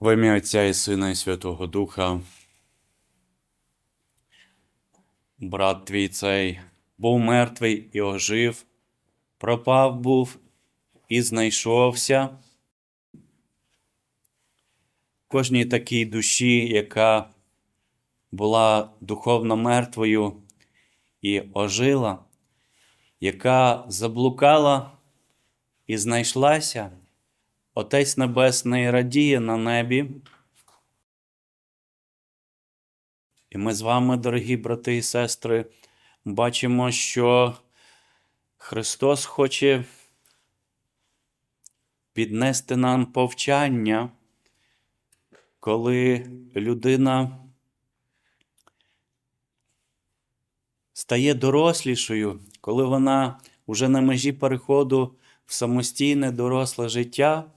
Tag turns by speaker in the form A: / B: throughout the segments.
A: В ім'я Отця і Сина і Святого Духа. Брат твій цей був мертвий і ожив, пропав був і знайшовся. Кожній такій душі, яка була духовно мертвою і ожила, яка заблукала і знайшлася, Отець Небесний радіє на небі. І ми з вами, дорогі брати і сестри, бачимо, що Христос хоче піднести нам повчання, коли людина стає дорослішою, коли вона уже на межі переходу в самостійне доросле життя,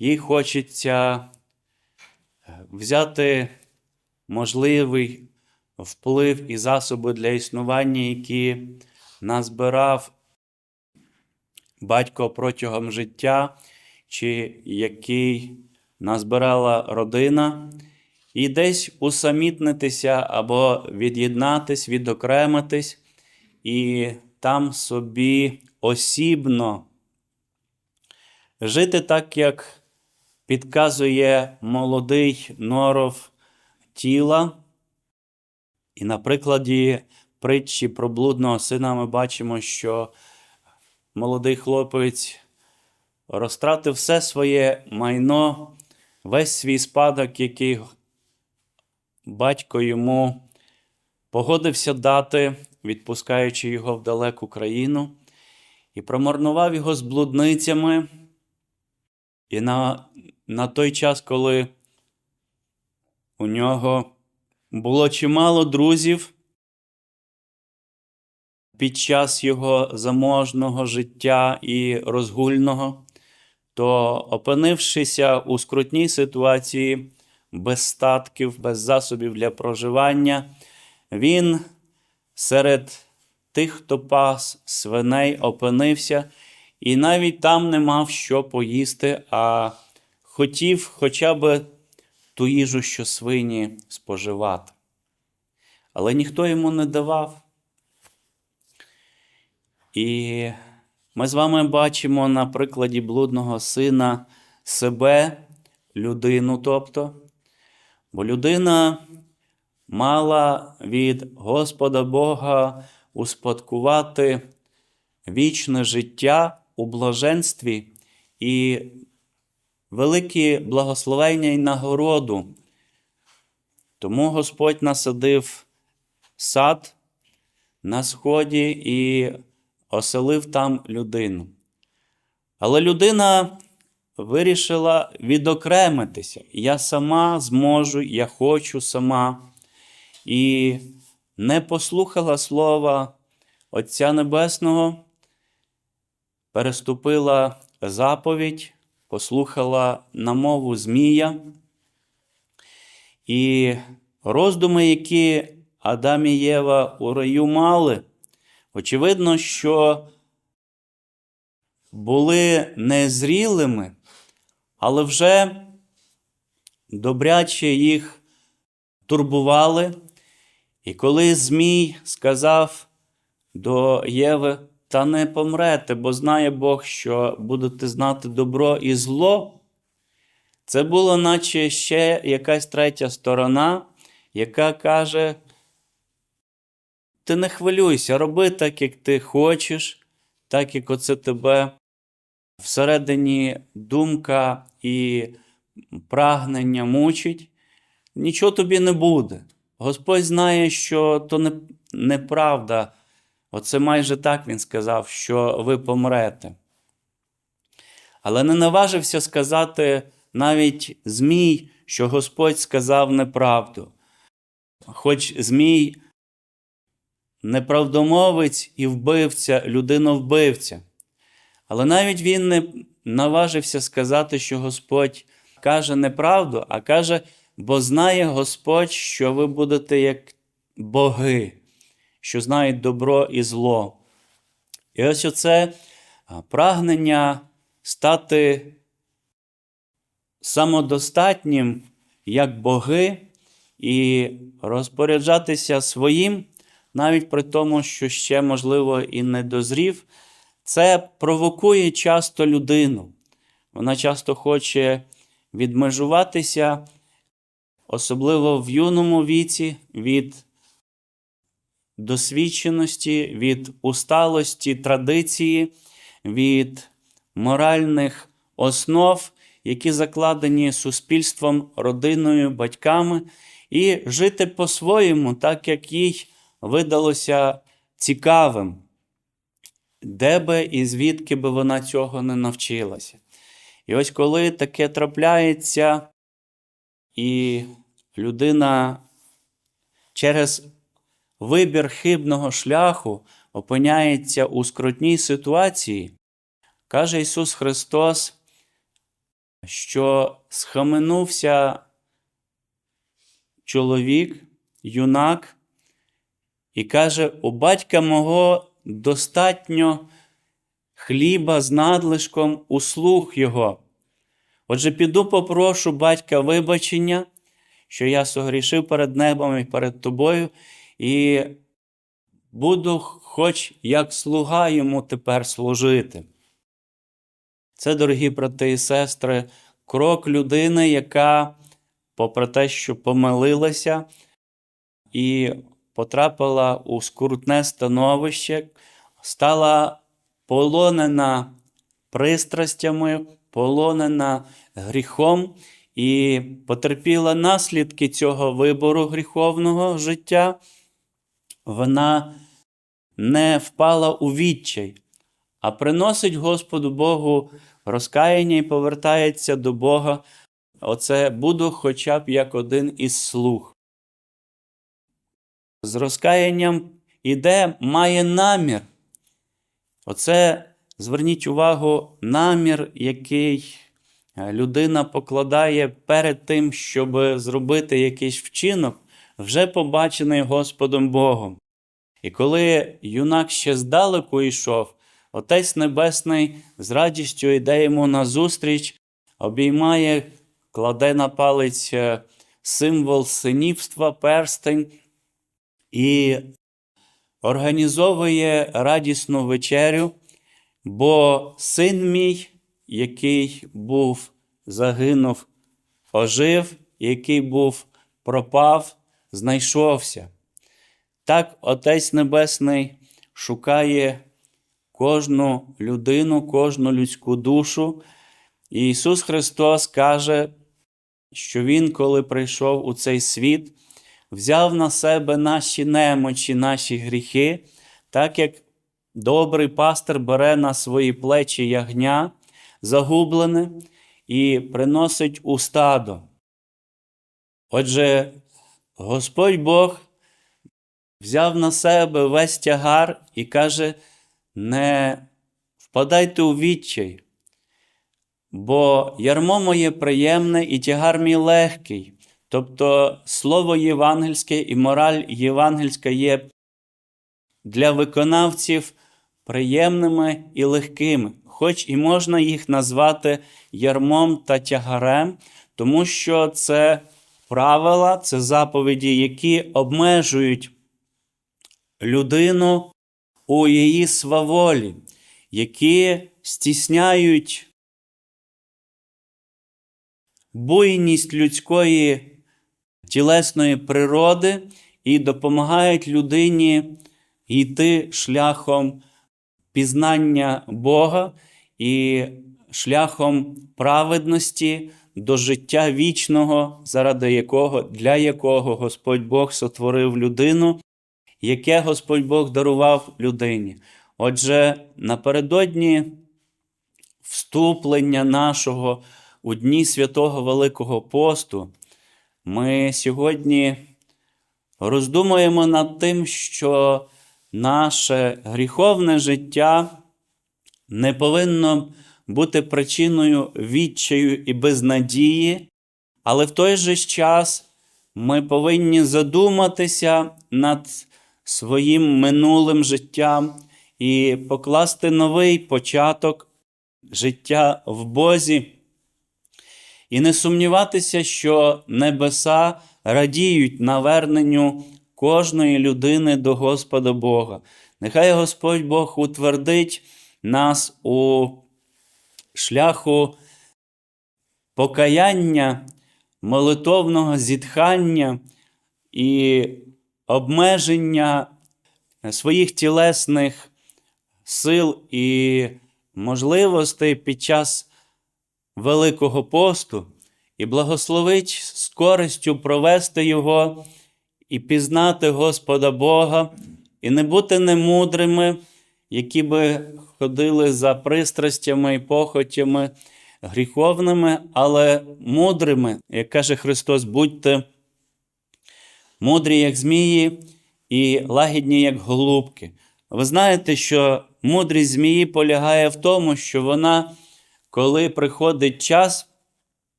A: їй хочеться взяти можливий вплив і засоби для існування, які назбирав батько протягом життя, чи який назбирала родина, і десь усамітнитися або від'єднатись, відокремитись, і там собі осібно жити так, як підказує молодий норов тіла. І на прикладі притчі про блудного сина ми бачимо, що молодий хлопець розтратив все своє майно, весь свій спадок, який батько йому погодився дати, відпускаючи його в далеку країну, і промарнував його з блудницями. І на, на той час, коли у нього було чимало друзів під час його заможного життя і розгульного, то, опинившися у скрутній ситуації без статків, без засобів для проживання, він серед тих, хто пас свиней, опинився, і навіть там не мав що поїсти, а хотів хоча б ту їжу, що свині споживати. Але ніхто йому не давав. І ми з вами бачимо на прикладі блудного сина себе, людину, тобто, бо людина мала від Господа Бога успадкувати вічне життя у блаженстві і великі благословення і нагороду. Тому Господь насадив сад на сході і оселив там людину. Але людина вирішила відокремитися. Я сама зможу, я хочу сама. І не послухала слова Отця Небесного, переступила заповідь, послухала намову Змія. І роздуми, які Адам і Єва у раю мали, очевидно, що були незрілими, але вже добряче їх турбували. І коли Змій сказав до Єви, та не помрете, бо знає Бог, що будете знати добро і зло, це було, наче ще якась третя сторона, яка каже: ти не хвилюйся, роби так, як ти хочеш, так як оце тебе всередині думка і прагнення мучить, нічого тобі не буде. Господь знає, що то не, неправда. Оце майже так він сказав, що ви помрете. Але не наважився сказати навіть Змій, що Господь сказав неправду. Хоч Змій неправдомовець і вбивця, людиновбивця. Але навіть він не наважився сказати, що Господь каже неправду, а каже, бо знає Господь, що ви будете як боги, що знають добро і зло. І ось оце прагнення стати самодостатнім, як боги, і розпоряджатися своїм, навіть при тому, що ще, можливо, і не дозрів, це провокує часто людину. Вона часто хоче відмежуватися, особливо в юному віці, від досвідченості, від усталості, традиції, від моральних основ, які закладені суспільством, родиною, батьками, і жити по-своєму, так як їй видалося цікавим, де би і звідки би вона цього не навчилася. І ось коли таке трапляється, і людина через вибір хибного шляху опиняється у скрутній ситуації, каже Ісус Христос, що схаменувся чоловік, юнак, і каже: у батька мого достатньо хліба з надлишком у слух його. Отже, піду попрошу батька вибачення, що я согрішив перед небом і перед тобою, і буду, хоч як слуга йому тепер служити. Це, дорогі брати і сестри, крок людини, яка, попри те, що помилилася і потрапила у скрутне становище, стала полонена пристрастями, полонена гріхом і потерпіла наслідки цього вибору гріховного життя, вона не впала у відчай, а приносить Господу Богу розкаяння і повертається до Бога. Оце буду хоча б як один із слуг. З розкаянням іде, має намір. Оце зверніть увагу, намір, який е, людина покладає перед тим, щоб зробити якийсь вчинок, вже побачений Господом Богом. І коли юнак ще здалеку йшов, Отець Небесний з радістю йде йому назустріч, обіймає, кладе на палець е, символ синівства, перстень і організовує радісну вечерю, бо син мій, який був загинув, ожив, який був пропав, знайшовся. Так Отець Небесний шукає кожну людину, кожну людську душу. І Ісус Христос каже, що Він, коли прийшов у цей світ, взяв на себе наші немочі, наші гріхи, так як добрий пастир бере на свої плечі ягня, загублене, і приносить у стадо. Отже, Господь Бог взяв на себе весь тягар і каже: не впадайте у відчай, бо ярмо моє приємне і тягар мій легкий. Тобто слово євангельське і мораль євангельська є для виконавців приємними і легкими, хоч і можна їх назвати ярмом та тягарем, тому що це правила, це заповіді, які обмежують людину у її сваволі, які стісняють буйність людської тілесної природи і допомагають людині йти шляхом пізнання Бога і шляхом праведності до життя вічного, заради якого, для якого Господь Бог сотворив людину, яке Господь Бог дарував людині. Отже, напередодні вступлення нашого у дні святого Великого посту, ми сьогодні роздумуємо над тим, що наше гріховне життя не повинно бути причиною відчаю і безнадії, але в той же час ми повинні задуматися над своїм минулим життям і покласти новий початок життя в Бозі. і не сумніватися, що небеса радіють наверненню кожної людини до Господа Бога. Нехай Господь Бог утвердить нас у шляху покаяння, молитовного зітхання і обмеження своїх тілесних сил і можливостей під час Великого посту. І благословить з користю провести його і пізнати Господа Бога, і не бути немудрими, які би ходили за пристрастями і похотями гріховними, але мудрими, як каже Христос, будьте мудрі, як змії, і лагідні, як голубки. Ви знаєте, що мудрість змії полягає в тому, що вона, коли приходить час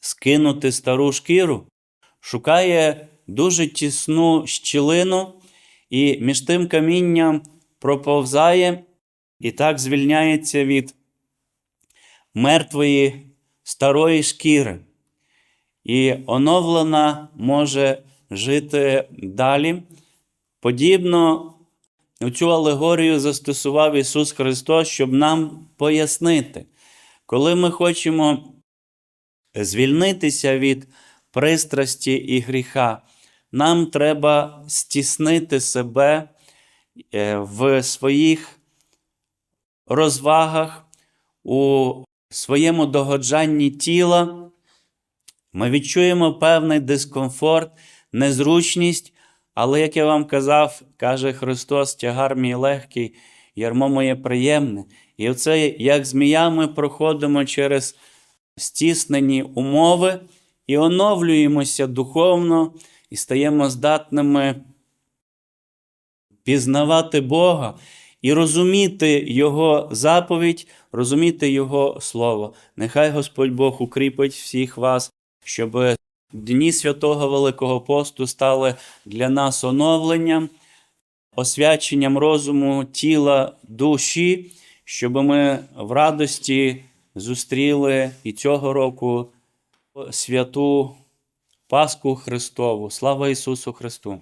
A: скинути стару шкіру, шукає дуже тісну щілину і між тим камінням проповзає і так звільняється від мертвої старої шкіри. І оновлена може жити далі. Подібно цю алегорію застосував Ісус Христос, щоб нам пояснити, коли ми хочемо звільнитися від пристрасті і гріха, нам треба стіснити себе в своїх розвагах, у своєму догоджанні тіла. Ми відчуємо певний дискомфорт, незручність, але, як я вам казав, каже Христос, тягар мій легкий, ярмо моє приємне. І оце, як змія, ми проходимо через стіснені умови і оновлюємося духовно і стаємо здатними пізнавати Бога і розуміти Його заповідь, розуміти Його Слово. Нехай Господь Бог укріпить всіх вас, щоб дні святого Великого посту стали для нас оновленням, освяченням розуму, тіла, душі, щоб ми в радості зустріли і цього року святу Пасху Христову. Слава Ісусу Христу!